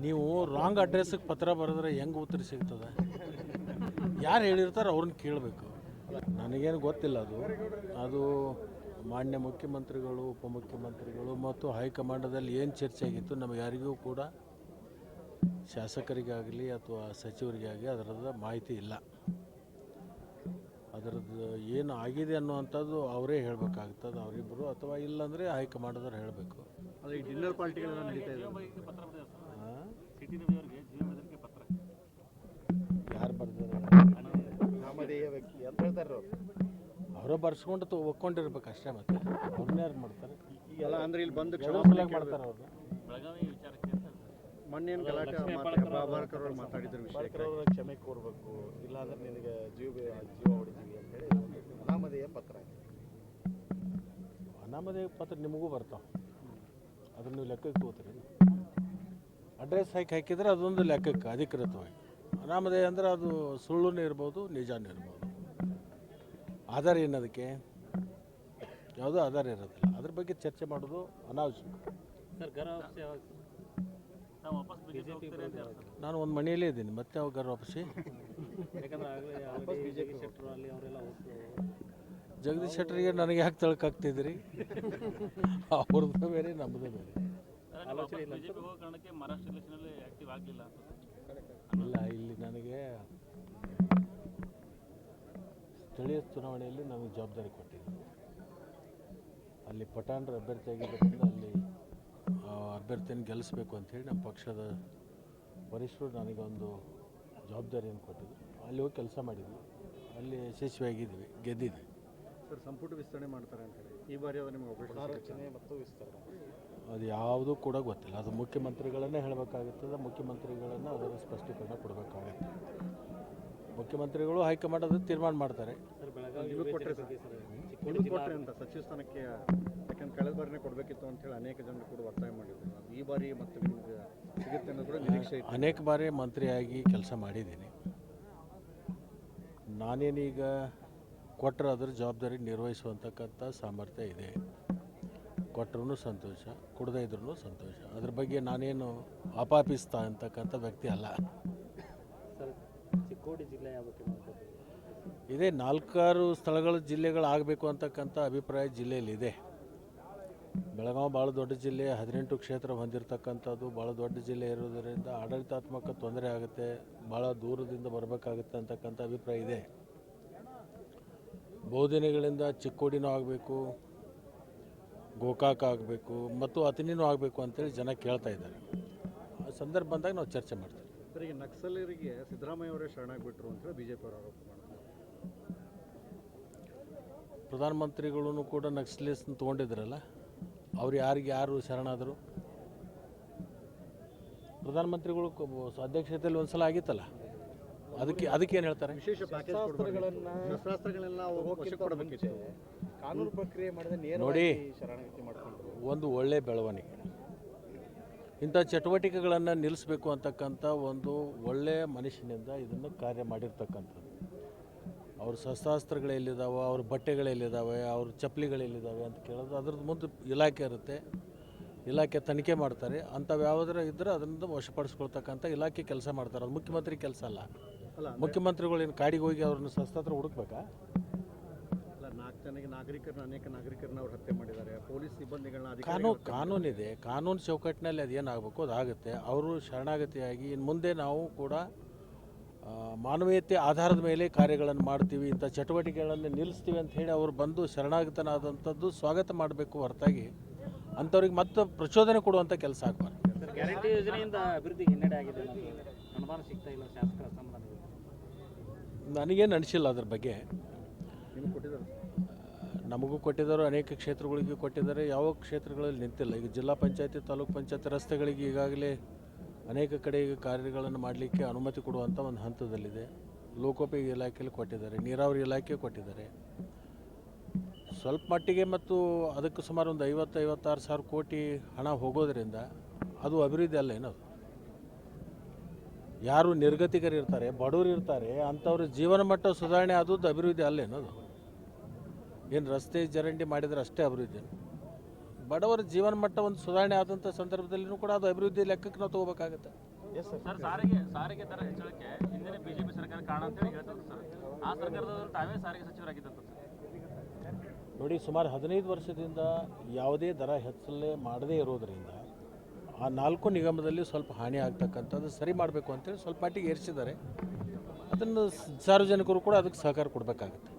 ನೀವು ರಾಂಗ್ ಅಡ್ರೆಸ್ಗೆ ಪತ್ರ ಬರೆದ್ರೆ ಹೆಂಗೆ ಉತ್ತರ ಸಿಗ್ತದೆ? ಯಾರು ಹೇಳಿರ್ತಾರೆ ಅವ್ರನ್ನ ಕೇಳಬೇಕು. ನನಗೇನು ಗೊತ್ತಿಲ್ಲ ಅದು. ಅದು ಮಾನ್ಯ ಮುಖ್ಯಮಂತ್ರಿಗಳು, ಉಪಮುಖ್ಯಮಂತ್ರಿಗಳು ಮತ್ತು ಹೈಕಮಾಂಡದಲ್ಲಿ ಏನು ಚರ್ಚೆ ಆಗಿತ್ತು ನಮಗೆ ಯಾರಿಗೂ ಕೂಡ ಶಾಸಕರಿಗಾಗಲಿ ಅಥವಾ ಸಚಿವರಿಗಾಗಲಿ ಅದರದ ಮಾಹಿತಿ ಇಲ್ಲ. ಅದರದ್ದು ಏನು ಆಗಿದೆ ಅನ್ನುವಂಥದ್ದು ಅವರೇ ಹೇಳಬೇಕಾಗ್ತದೆ. ಅವರಿಬ್ಬರು ಅಥವಾ ಇಲ್ಲಾಂದರೆ ಹೈಕಮಾಂಡದವ್ರು ಹೇಳಬೇಕು. ಅದೇ ಈ ಡಿನ್ನರ್ ಪಾರ್ಟಿಗಳೆಲ್ಲ ನಡೀತಾ ಇದೆ ಯಾರು ಬರ್ತಾರೆ ನಾಮಧೇಯ ವ್ಯಕ್ತಿ ಅಂತ ಹೇಳ್ತಾರೆ ಅವ್ರು. ಅವರೇ ಬರ್ಸ್ಕೊಂಡು ತ ಒಕ್ಕೊಂಡಿರ್ಬೇಕು ಅಷ್ಟೇ ಮತ್ತೆ. ಅವ್ರನ್ನ ಯಾರು ಮಾಡ್ತಾರೆ? ಈಗೆಲ್ಲ ಅಂದ್ರೆ ಇಲ್ಲಿ ಬಂದು ಕ್ಷಮಾಪಣೆ ಮಾಡ್ತಾರೆ ಅವರು. ಮೊನ್ನೆ ಏನು ಗಲಾಟೆ ಬಾಬಾರ್ಕರ್ ಅವ್ರು ಮಾತಾಡಿದ್ರು ವಿಷಯ ಕ್ಷಮೆ ಕೋರ್ಬೇಕು. ಇಲ್ಲಾಂದ್ರೆ ನಿನಗೆ ಜೀವ ಜೀವ ಹೊಡಿತೀವಿ ಅಂತ ಹೇಳಿ ಅನಾಮಧೇಯ ಪತ್ರ. ಅನಾಮಧೇಯ ಪತ್ರ ನಿಮಗೂ ಬರ್ತಾವೆ. ಅದನ್ನ ನೀವು ಲೆಕ್ಕಕ್ಕೆ ತಗೋತೀರಿ ಅಡ್ರೆಸ್ ಹಾಕಿ ಹಾಕಿದ್ರೆ ಅದೊಂದು ಲೆಕ್ಕಕ್ಕೆ ಅಧಿಕೃತವಾಗಿ. ಅನಾಮಧೇಯ ಅಂದರೆ ಅದು ಸುಳ್ಳುನೇ ಇರ್ಬೋದು ನಿಜಾನೇ ಇರ್ಬೋದು. ಆಧಾರ ಏನದಕ್ಕೆ? ಯಾವುದೂ ಆಧಾರ ಇರೋದಿಲ್ಲ. ಅದ್ರ ಬಗ್ಗೆ ಚರ್ಚೆ ಮಾಡೋದು ಅನಾವಶ್ಯಕ. ನಾನು ಒಂದು ಮನೆಯಲ್ಲೇ ಇದ್ದೀನಿ. ಮತ್ತೆ ಯಾವ ಗರ್ ವಾಪಸ್ಸಿ ಜಗದೀಶ್ ಶೆಟ್ಟರಿಗೆ ನನಗೆ ಯಾಕೆ ತಳ್ಕಾಗ್ತಿದ್ರಿ ಅವ್ರದ್ದು ಬೇರೆ ನಮ್ಮದು ಬೇರೆ. ಇಲ್ಲ. ಇಲ್ಲ ಇಲ್ಲಿ ನನಗೆ ಸ್ಥಳೀಯ ಚುನಾವಣೆಯಲ್ಲಿ ನನಗೆ ಜವಾಬ್ದಾರಿ ಕೊಟ್ಟಿದ್ದರು ಅಲ್ಲಿ ಪಠಾಣ್ರ ಅಭ್ಯರ್ಥಿ ಆಗಿದ್ದರಿಂದ ಅಲ್ಲಿ ಆ ಅಭ್ಯರ್ಥಿಯನ್ನು ಗೆಲ್ಲಿಸ್ಬೇಕು ಅಂಥೇಳಿ ನಮ್ಮ ಪಕ್ಷದ ವರಿಷ್ಠರು ನನಗೊಂದು ಜವಾಬ್ದಾರಿಯನ್ನು ಕೊಟ್ಟಿದ್ದರು ಅಲ್ಲಿ ಹೋಗಿ ಕೆಲಸ ಮಾಡಿದ್ವಿ. ಅಲ್ಲಿ ಯಶಸ್ವಿಯಾಗಿದ್ವಿ ಗೆದ್ದಿದ್ವಿ. ಸರ್ ಸಂಪುಟ ವಿಸ್ತರಣೆ ಮಾಡ್ತಾರೆ ಅಂತ ಹೇಳಿ. ಈ ಬಾರಿ ಅದು ನಿಮಗೆ ರಚನೆ ಮತ್ತು ವಿಸ್ತರಣೆ. ಅದು ಯಾವುದೂ ಕೂಡ ಗೊತ್ತಿಲ್ಲ. ಅದು ಮುಖ್ಯಮಂತ್ರಿಗಳನ್ನೇ ಹೇಳಬೇಕಾಗುತ್ತದೆ ಮುಖ್ಯಮಂತ್ರಿಗಳನ್ನು ಅದರ ಸ್ಪಷ್ಟೀಕರಣ ಕೊಡಬೇಕಾಗುತ್ತೆ. ಮುಖ್ಯಮಂತ್ರಿಗಳು ಹೈಕಮಾಂಡ್ ಅದು ತೀರ್ಮಾನ ಮಾಡ್ತಾರೆ. ಸರ್ ಬೆಳಗಾವಿ ನಿಮಗೆ ಕೊಟ್ಟರೆ ಸರ್ ಚಿಕ್ಕೋಡಿ ಕೊಟ್ಟರೆ ಅಂತ ಸಚಿವ ಸ್ಥಾನಕ್ಕೆ ಯಾಕಂದ್ರೆ ಕಳೆದ ಬಾರಿನೇ ಕೊಡಬೇಕಿತ್ತು ಅಂತ ಹೇಳಿ ಅನೇಕ ಜನರು ಕೂಡ ಒತ್ತಾಯ ಮಾಡಿದ್ರು. ಅದು ಈ ಬಾರಿ ಮತ್ತು ನಿಮಗೆ ಸಿಗುತ್ತೆ ಅನ್ನೋದು ಕೂಡ ನಿರೀಕ್ಷೆ ಅನೇಕ ಬಾರಿ ಮಂತ್ರಿಯಾಗಿ ಕೆಲಸ ಮಾಡಿದ್ದೀನಿ. ನಾನೇನೀಗ ಕೊಟ್ಟರೆ ಅದರ ಜವಾಬ್ದಾರಿ ನಿರ್ವಹಿಸುವಂತಕ್ಕಂಥ ಸಾಮರ್ಥ್ಯ ಇದೆ. ಕೊಟ್ಟರು ಸಂತೋಷ ಕೊಡದೇ ಇದ್ರೂ ಸಂತೋಷ. ಅದ್ರ ಬಗ್ಗೆ ನಾನೇನು ಅಪಾಪಿಸ್ತಾ ಅಂತಕ್ಕಂಥ ವ್ಯಕ್ತಿ ಅಲ್ಲ. ಇದೇ ನಾಲ್ಕಾರು ಸ್ಥಳಗಳ ಜಿಲ್ಲೆಗಳಾಗಬೇಕು ಅಂತಕ್ಕಂಥ ಅಭಿಪ್ರಾಯ ಜಿಲ್ಲೆಯಲ್ಲಿದೆ. ಬೆಳಗಾವಿ ಭಾಳ ದೊಡ್ಡ ಜಿಲ್ಲೆ ಹದಿನೆಂಟು ಕ್ಷೇತ್ರ ಹೊಂದಿರತಕ್ಕಂಥದ್ದು ಭಾಳ ದೊಡ್ಡ ಜಿಲ್ಲೆ ಇರೋದರಿಂದ ಆಡಳಿತಾತ್ಮಕ ತೊಂದರೆ ಆಗುತ್ತೆ ಭಾಳ ದೂರದಿಂದ ಬರಬೇಕಾಗುತ್ತೆ ಅಂತಕ್ಕಂಥ ಅಭಿಪ್ರಾಯ ಇದೆ. ಬಹುದಿನಗಳಿಂದ ಚಿಕ್ಕೋಡಿನೂ ಆಗಬೇಕು ಗೋಕಾಕ ಆಗಬೇಕು ಮತ್ತು ಅತಿನೂ ಆಗಬೇಕು ಅಂತೇಳಿ ಜನ ಕೇಳ್ತಾ ಇದ್ದಾರೆ. ಆ ಸಂದರ್ಭ ಬಂದಾಗ ನಾವು ಚರ್ಚೆ ಮಾಡ್ತೀವಿ. ಸರ್ ಈಗ ನಕ್ಸಲರಿಗೆ ಸಿದ್ದರಾಮಯ್ಯ ಅವರೇ ಶರಣಾಗ್ಬಿಟ್ರು ಅಂತ ಹೇಳಿ ಬಿಜೆಪಿ ಅವರು ಆರೋಪ ಮಾಡ್ತಾರೆ ಪ್ರಧಾನಮಂತ್ರಿಗಳೂ ಕೂಡ ನಕ್ಸಲಿಸ್ನ ತೊಗೊಂಡಿದ್ರಲ್ಲ ಅವ್ರು ಯಾರಿಗೆ ಯಾರು ಶರಣಾದರು? ಪ್ರಧಾನಮಂತ್ರಿಗಳು ಅಧ್ಯಕ್ಷತೆಯಲ್ಲಿ ಅಧ್ಯಕ್ಷತೆಯಲ್ಲಿ ಒಂದ್ಸಲ ಆಗಿತ್ತಲ್ಲ? ಅದಕ್ಕೆ ಅದಕ್ಕೆ ಏನು ಹೇಳ್ತಾರೆ? ಕಾನೂನು ಪ್ರಕ್ರಿಯೆ ಮಾಡಿದ ನೋಡಿ ಶರಣಾಗತಿ ಮಾಡ್ಕೊಂಡ್ರು. ಒಂದು ಒಳ್ಳೆ ಬೆಳವಣಿಗೆ. ಇಂಥ ಚಟುವಟಿಕೆಗಳನ್ನು ನಿಲ್ಲಿಸಬೇಕು ಅಂತಕ್ಕಂಥ ಒಂದು ಒಳ್ಳೆಯ ಮನುಷ್ಯನಿಂದ ಇದನ್ನು ಕಾರ್ಯ ಮಾಡಿರ್ತಕ್ಕಂಥದ್ದು. ಅವ್ರ ಶಸ್ತ್ರಾಸ್ತ್ರಗಳು ಎಲ್ಲಿದ್ದಾವೆ ಅವ್ರ ಬಟ್ಟೆಗಳು ಎಲ್ಲಿದ್ದಾವೆ ಅವ್ರ ಚಪ್ಪಲಿಗಳು ಅಂತ ಕೇಳೋದು ಅದ್ರದ್ದು ಮುಂದೆ ಇಲಾಖೆ ಇರುತ್ತೆ. ಇಲಾಖೆ ತನಿಖೆ ಮಾಡ್ತಾರೆ. ಅಂಥವು ಯಾವುದರ ಇದ್ದರೆ ಅದರಿಂದ ವಶಪಡಿಸ್ಕೊಳ್ತಕ್ಕಂಥ ಇಲಾಖೆ ಕೆಲಸ ಮಾಡ್ತಾರೆ. ಅದು ಮುಖ್ಯಮಂತ್ರಿ ಕೆಲಸ ಅಲ್ಲ. ಮುಖ್ಯಮಂತ್ರಿಗಳು ಏನು ಕಾಡಿಗೆ ಹೋಗಿ ಅವ್ರನ್ನ ಸಸ್ತಾತ್ರ ಹುಡುಕ್ಬೇಕಾ? ಅಲ್ಲ ನಾಲ್ಕು ಜನಕ್ಕೆ ನಾಗರಿಕರನ್ನ ಅನೇಕ ನಾಗರಿಕರನ್ನ ಅವ್ರು ಹತ್ಯೆ ಮಾಡಿದ್ದಾರೆ. ಪೊಲೀಸ್ ಸಿಬ್ಬಂದಿಗಳನ್ನ ಕಾನೂನು ಕಾನೂನಿದೆ. ಕಾನೂನು ಚೌಕಟ್ಟಿನಲ್ಲಿ ಅದೇನಾಗಬೇಕು ಅದಾಗುತ್ತೆ ಅವರು ಶರಣಾಗತಿಯಾಗಿ ಇನ್ನು ಮುಂದೆ ನಾವು ಕೂಡ ಮಾನವೀಯತೆ ಆಧಾರದ ಮೇಲೆ ಕಾರ್ಯಗಳನ್ನು ಮಾಡ್ತೀವಿ. ಇಂಥ ಚಟುವಟಿಕೆಗಳನ್ನು ನಿಲ್ಲಿಸ್ತೀವಿ ಅಂತ ಹೇಳಿ ಅವರು ಬಂದು ಶರಣಾಗತನಾದಂಥದ್ದು ಸ್ವಾಗತ ಮಾಡಬೇಕು ಹೊರತಾಗಿ ಅಂಥವ್ರಿಗೆ ಮತ್ತೆ ಪ್ರಚೋದನೆ ಕೊಡುವಂಥ ಕೆಲಸ ಆಗಬಾರ್ದು. ಗ್ಯಾರಂಟಿ ಯೋಜನೆಯಿಂದ ಅಭಿವೃದ್ಧಿ ಹಿನ್ನಡೆ ಆಗಿದೆ ಅನುಮಾನ ಅನುದಾನ ಸಿಗ್ತಾ ಇಲ್ಲ ಶಾಸಕರ ನನಗೇನು ಅನಿಸಿಲ್ಲ ಅದ್ರ ಬಗ್ಗೆ. ನಿಮ್ಗೆ ಕೊಟ್ಟಿದ್ದಾರೆ? ನಮಗೂ ಕೊಟ್ಟಿದ್ದಾರೆ ಅನೇಕ ಕ್ಷೇತ್ರಗಳಿಗೂ ಕೊಟ್ಟಿದ್ದಾರೆ. ಯಾವ ಕ್ಷೇತ್ರಗಳಲ್ಲಿ ನಿಂತಿಲ್ಲ. ಈಗ ಜಿಲ್ಲಾ ಪಂಚಾಯತಿ ತಾಲೂಕು ಪಂಚಾಯತ್ ರಸ್ತೆಗಳಿಗೆ ಈಗಾಗಲೇ ಅನೇಕ ಕಡೆ ಈಗ ಕಾರ್ಯಗಳನ್ನು ಮಾಡಲಿಕ್ಕೆ ಅನುಮತಿ ಕೊಡುವಂಥ ಒಂದು ಹಂತದಲ್ಲಿದೆ. ಲೋಕೋಪಯೋಗಿ ಇಲಾಖೆಯಲ್ಲಿ ಕೊಟ್ಟಿದ್ದಾರೆ ನೀರಾವರಿ ಇಲಾಖೆ ಕೊಟ್ಟಿದ್ದಾರೆ. ಸ್ವಲ್ಪ ಮಟ್ಟಿಗೆ ಮತ್ತು ಅದಕ್ಕೆ ಸುಮಾರು ಒಂದು ಐವತ್ತು ಐವತ್ತಾರು ಸಾವಿರ ಕೋಟಿ ಹಣ ಹೋಗೋದ್ರಿಂದ ಅದು ಅಭಿವೃದ್ಧಿ ಅಲ್ಲ ಏನದು? ಯಾರು ನಿರ್ಗತಿಕರು ಇರ್ತಾರೆ ಬಡವರು ಇರ್ತಾರೆ ಅಂಥವ್ರ ಜೀವನ ಮಟ್ಟ ಸುಧಾರಣೆ ಆದದ್ದು ಅಭಿವೃದ್ಧಿ ಅಲ್ಲೇನದು ಏನು ರಸ್ತೆ ಚರಂಡಿ ಮಾಡಿದ್ರೆ ಅಷ್ಟೇ ಅಭಿವೃದ್ಧಿ? ಬಡವರ ಜೀವನ ಮಟ್ಟ ಒಂದು ಸುಧಾರಣೆ ಆದಂಥ ಸಂದರ್ಭದಲ್ಲಿಯೂ ಕೂಡ ಅದು ಅಭಿವೃದ್ಧಿ ಲೆಕ್ಕಕ್ಕೆ ನಾವು ತಗೋಬೇಕಾಗುತ್ತೆ. ಎಸ್ ಸರ್ ಸರ್ ಸಾರಿಗೆ ಸಾರಿಗೆ ದರ ಹೆಚ್ಚಳಕ್ಕೆ ಹಿಂದಿನ ಬಿಜೆಪಿ ಸರ್ಕಾರ ಕಾರಣ ಅಂತೇಳಿ ಹೇಳ್ತಾರೆ ಸರ್. ಆ ಸರ್ಕಾರದವರು ತಾವೇ ಸಾರಿಗೆ ಸಚಿವರಾಗಿದ್ದಂತ ಸರ್. ನೋಡಿ ಸುಮಾರು ಹದಿನೈದು ವರ್ಷದಿಂದ ಯಾವುದೇ ದರ ಹೆಚ್ಚಲೇ ಮಾಡದೇ ಇರೋದರಿಂದ ಆ ನಾಲ್ಕು ನಿಗಮದಲ್ಲಿ ಸ್ವಲ್ಪ ಹಾನಿ ಆಗ್ತಕ್ಕಂಥದ್ದು ಸರಿ ಮಾಡಬೇಕು ಅಂತೇಳಿ ಸ್ವಲ್ಪ ಮಟ್ಟಿಗೆ ಏರಿಸಿದ್ದಾರೆ. ಅದನ್ನು ಸಾರ್ವಜನಿಕರು ಕೂಡ ಅದಕ್ಕೆ ಸಹಕಾರ ಕೊಡಬೇಕಾಗುತ್ತೆ.